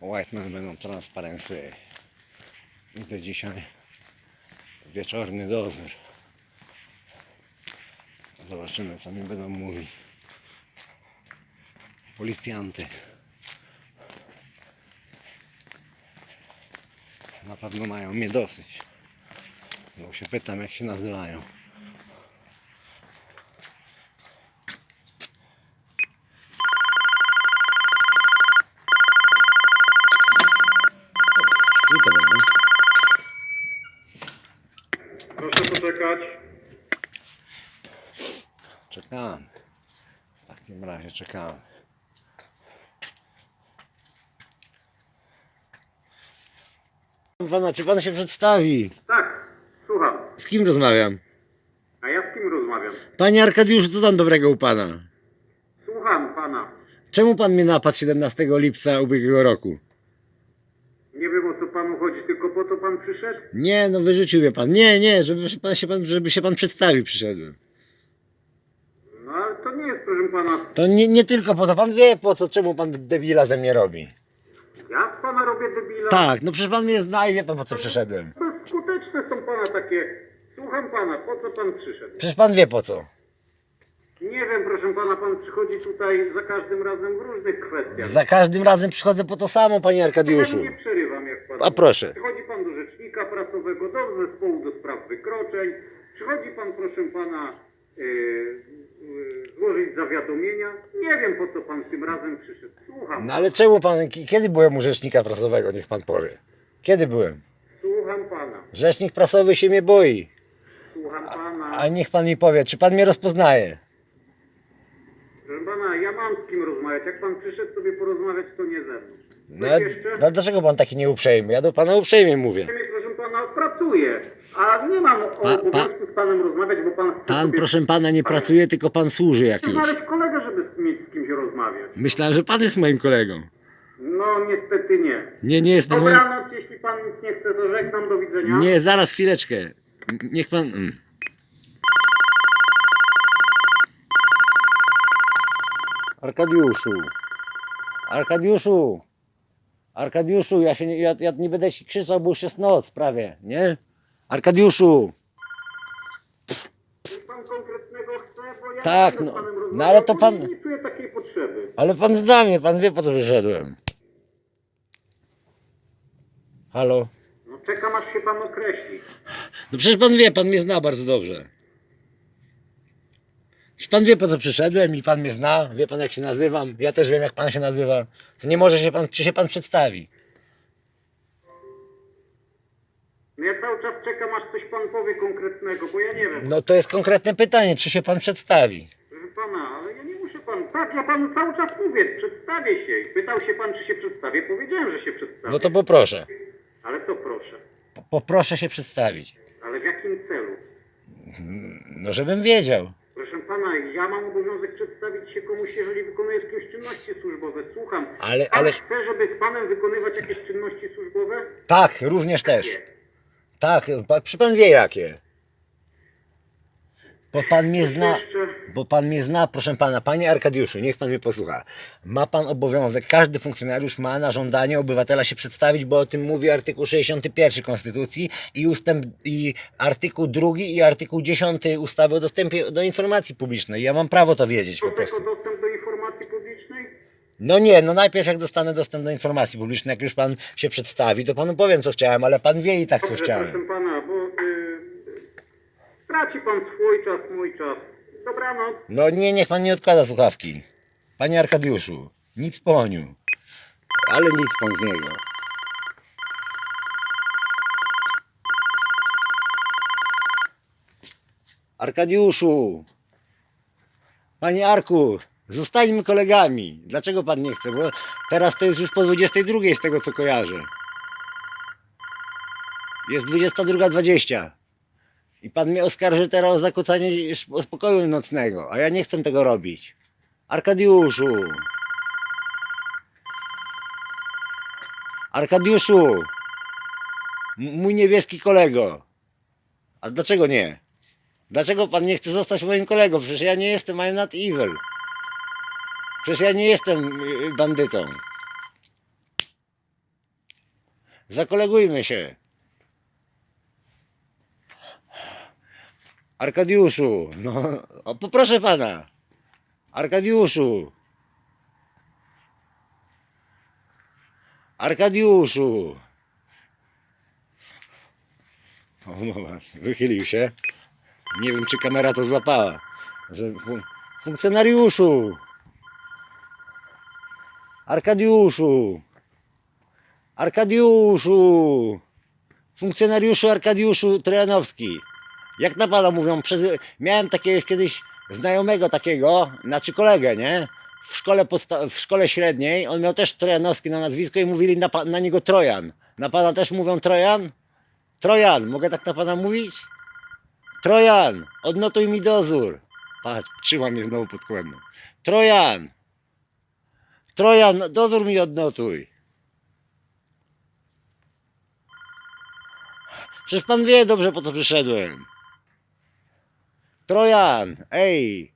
Whiteman będą transparensy. Idę dzisiaj wieczorny dozór. Zobaczymy co mi będą mówić. Policjanty. Na pewno mają mnie dosyć. Bo się pytam jak się nazywają. Drzwi to będą. Poczekać. Czekałem. W takim razie czekałem. Pana, czy pan się przedstawi? Tak, słucham. Z kim rozmawiam? A ja z kim rozmawiam? Panie Arkadiuszu, co tam dobrego u pana? Słucham pana. Czemu pan mnie napadł 17 lipca ubiegłego roku? Nie wiem o co panu chodzi, tylko po to pan przyszedł? Nie, no wyrzucił mnie pan. Nie, nie, żeby się pan, się pan, żeby się pan przedstawił przyszedłem. No ale to nie jest, proszę pana. To nie, nie tylko po to, pan wie po co, czemu pan debila ze mnie robi. Ja z pana robię debila. Tak, no przecież pan mnie zna i wie pan po co przyszedłem. Bezskuteczne są pana takie. Słucham pana, po co pan przyszedł? Przecież pan wie po co. Nie wiem, proszę pana, pan przychodzi tutaj za każdym razem w różnych kwestiach. Za każdym razem przychodzę po to samo, panie Arkadiuszu. Nie. A proszę. Przychodzi pan do rzecznika prasowego, do zespołu do spraw wykroczeń. Przychodzi pan, proszę pana, yy, yy, złożyć zawiadomienia. Nie wiem, po co pan tym razem przyszedł. Słucham. No ale czemu pan, ki- kiedy byłem u rzecznika prasowego, niech pan powie. Kiedy byłem? Słucham pana. Rzecznik prasowy się mnie boi. Słucham pana. A niech pan mi powie, czy pan mnie rozpoznaje? Proszę pana, ja mam z kim rozmawiać. Jak pan przyszedł sobie porozmawiać, to nie ze mną. No, jeszcze? no dlaczego pan taki nieuprzejmy? Ja do pana uprzejmie mówię. Proszę pana, pracuję. A nie mam Pa- pa- obowiązku z panem rozmawiać, bo pan chce Pan, sobie... proszę pana, nie pracuje, tylko pan służy jak Chcę już. znaleźć kolegę, żeby mieć z kimś rozmawiać. Myślałem, że pan jest moim kolegą. No niestety nie. Nie, nie jest pan moim... Dobranoc, jeśli pan nic nie chce, to żegnam, do widzenia. Nie, zaraz, chwileczkę. N- Niech pan... mm. Arkadiuszu. Arkadiuszu. Arkadiuszu, ja się nie, ja, ja nie będę się krzyczał, bo już jest noc prawie, nie? Arkadiuszu. Pan konkretnego chce, bo ja Tak, nie z no. panem No ale to bo pan- Nie, czuję takiej potrzeby. Ale pan zna mnie, pan wie po co przyszedłem. Halo? No czekam, aż się pan określi. No przecież pan wie, pan mnie zna bardzo dobrze. Przecież pan wie po co przyszedłem i pan mnie zna, wie pan jak się nazywam, ja też wiem jak pan się nazywa. To nie może się pan, czy się pan przedstawi. No ja cały czas czekam, aż coś pan powie konkretnego, bo ja nie wiem. No to jest konkretne pytanie, czy się pan przedstawi. Proszę pana, ale ja nie muszę pan... Tak, ja panu cały czas mówię, przedstawię się. Pytał się pan, czy się przedstawię. Powiedziałem, że się przedstawię. No to poproszę. Ale to proszę. Po- Poproszę się przedstawić. Ale w jakim celu? No żebym wiedział. Proszę pana, ja mam obowiązek przedstawić się komuś, jeżeli wykonuję z kimś czynności służbowe. Słucham. Ale- Pan ale- chce, żeby z panem wykonywać jakieś czynności służbowe? Tak, również też. Tak, pa- czy pan wie jakie? Bo pan mnie zna, Jeszcze- bo pan mnie zna, proszę pana, panie Arkadiuszu, niech pan mnie posłucha. Ma pan obowiązek, każdy funkcjonariusz ma na żądanie obywatela się przedstawić, bo o tym mówi artykuł 61 Konstytucji i ustęp, i artykuł 2 i artykuł 10 ustawy o dostępie do informacji publicznej. Ja mam prawo to wiedzieć po prostu. dostęp do informacji publicznej? No nie, no najpierw jak dostanę dostęp do informacji publicznej, jak już pan się przedstawi, to panu powiem co chciałem, ale pan wie i tak co Dobrze, chciałem. proszę pana, bo y, traci pan swój czas, mój czas. Dobranoc. No nie, niech pan nie odkłada słuchawki. Panie Arkadiuszu, nic poniu. Ale nic pan z niego. Arkadiuszu! Panie Arku, zostańmy kolegami. Dlaczego pan nie chce? Bo teraz to jest już po 22 z tego co kojarzę. Jest 22.20. I pan mnie oskarży teraz o zakłócanie spokoju nocnego, a ja nie chcę tego robić. Arkadiuszu! Arkadiuszu! Mój niebieski kolego! A dlaczego nie? Dlaczego pan nie chce zostać moim kolegą? Przecież ja nie jestem I'm not evil. Przecież ja nie jestem y, bandytą. Zakolegujmy się. Arkadiuszu, no, o, poproszę pana. Arkadiuszu. Arkadiuszu. O, no wychylił się. Nie wiem, czy kamera to złapała. Że fun- funkcjonariuszu. Arkadiuszu. Arkadiuszu. Funkcjonariuszu Arkadiuszu Trojanowski. Jak na pana mówią, przez... miałem takiego kiedyś znajomego takiego, znaczy kolegę, nie? W szkole, podsta- w szkole średniej, on miał też Trojanowski na nazwisko i mówili na, pa- na niego Trojan. Na pana też mówią Trojan? Trojan, mogę tak na pana mówić? Trojan, odnotuj mi dozór. Patrz, trzyma mnie znowu pod kłębem. Trojan! Trojan, dozór mi odnotuj. Przecież pan wie dobrze po co przyszedłem. Trojan, ej!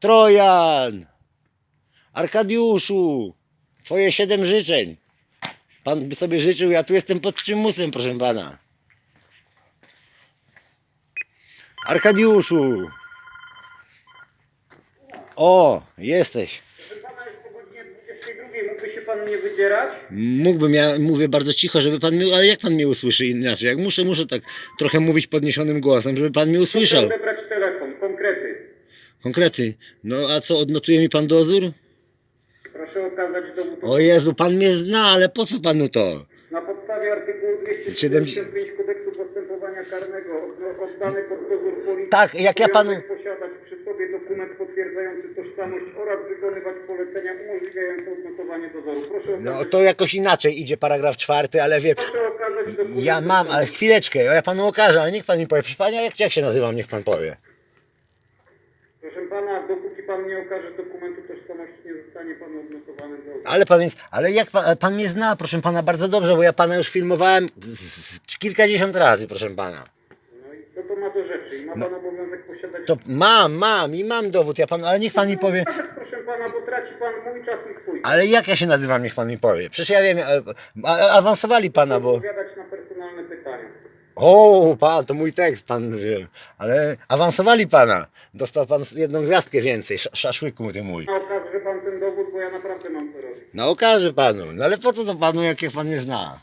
Trojan! Arkadiuszu! Twoje siedem życzeń. Pan by sobie życzył, ja tu jestem pod przymusem, proszę pana. Arkadiuszu! O, jesteś. Proszę pana, jest po godzinie 22. Mógłby się pan nie wydzierać? Mógłbym, ja mówię bardzo cicho, żeby pan mnie, ale jak pan mnie usłyszy inaczej? Jak muszę, muszę tak trochę mówić podniesionym głosem, żeby pan mnie usłyszał. Proszę odebrać telefon, konkrety. Konkrety. No a co, odnotuje mi pan dozór? Proszę okazać. O Jezu, pan mnie zna, ale po co panu to? Na podstawie artykułu 275 Kodeksu Postępowania Karnego od- oddany pod dozór policji. Tak, jak ja panu- posiadać przy sobie dokument potwierdzający tożsamość oraz wykonywać polecenia umożliwiające odnotowanie dozoru. Proszę okazać, No to jakoś inaczej idzie paragraf czwarty, ale wie... proszę okazać dokument. Ja mam, ale chwileczkę, ja panu okażę, ale niech pan mi powie. Proszę pana, jak, jak się nazywam, niech pan powie. Proszę pana, dopóki pan nie okaże dokumentu tożsamości, nie zostanie pan odnotowany dozór. Ale pan jest, ale jak pan, pan mnie zna, proszę pana, bardzo dobrze, bo ja pana już filmowałem z, z, kilkadziesiąt razy, proszę pana. No i co to ma do rzeczy? I ma pan obowiązek posiadać... To mam, mam i mam dowód, ja pan, ale niech pan mi powie. Proszę pana, bo traci pan mój czas i swój. Ale jak ja się nazywam, niech pan mi powie. Przecież ja wiem, a, awansowali pana, bo... Odpowiadać na personalne pytania. O, pan, to mój tekst, pan. Ale awansowali pana. Dostał pan jedną gwiazdkę więcej, sz, szaszłyku ty mój. A okaże pan ten dowód, bo ja naprawdę mam co robić. No okaże panu. No ale po co to panu, jak pan nie zna?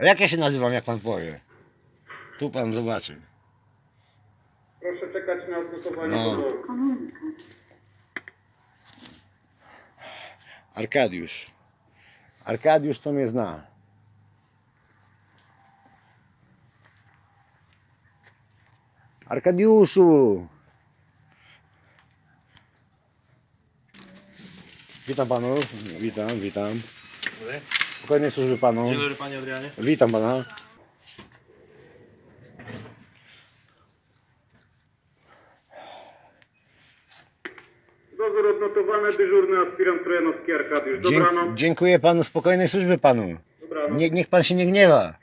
A jak ja się nazywam, jak pan powie? Tu pan zobaczy. Proszę czekać na odnotowanie No. dozoru. Arkadiusz. Arkadiusz to mnie zna. Arkadiuszu! Witam panu. Witam, witam. Spokojnej służby panu. Dzień dobry panie Adrianie. Witam pana. Dozór odnotowany, dyżurny aspirant Trojanowski Arkadiusz. Dzie- Dobranoc. dziękuję panu, spokojnej służby panu. Dobranoc. Nie, niech pan się nie gniewa.